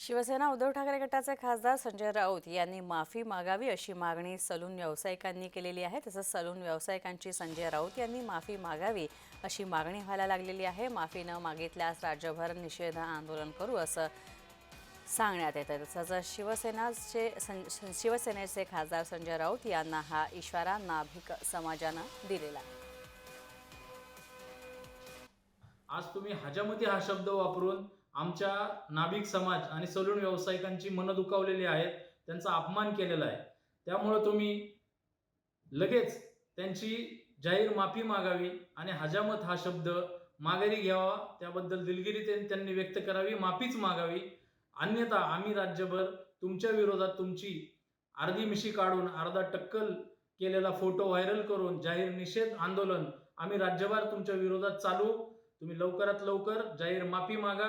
शिवसेना उद्धव ठाकरे गटाचे खासदार संजय राऊत यांनी माफी मागावी अशी मागणी सलून व्यावसायिकांनी केलेली आहे. तसंच सलून व्यावसायिकांची संजय राऊत यांनी माफी मागावी अशी मागणी व्हायला लागलेली आहे. माफी न मागितल्यास राज्यभर निषेध आंदोलन करू असं सांगण्यात येतं तसंच शिवसेनाचे सं शिवसेनेचे खासदार संजय राऊत यांना हा इशारा नाभिक समाजानं दिलेला आहे. आज तुम्ही हजामती हा शब्द वापरून आमच्या नाभिक समाज आणि सलून व्यावसायिकांची मनं दुखावलेली आहेत त्यांचा अपमान केलेला आहे. त्यामुळं तुम्ही लगेच त्यांची जाहीर माफी मागावी आणि हजामत हा शब्द माघारी घ्यावा त्याबद्दल दिलगिरी त्यांनी व्यक्त करावी माफीच मागावी. अन्यथा आम्ही राज्यभर तुमच्या विरोधात तुमची अर्धी मिशी काढून अर्धा टक्कल केलेला फोटो व्हायरल करून जाहीर निषेध आंदोलन आम्ही राज्यभर तुमच्या विरोधात चालू. तुम्ही लवकरात लवकर जाहीर माफी मागा.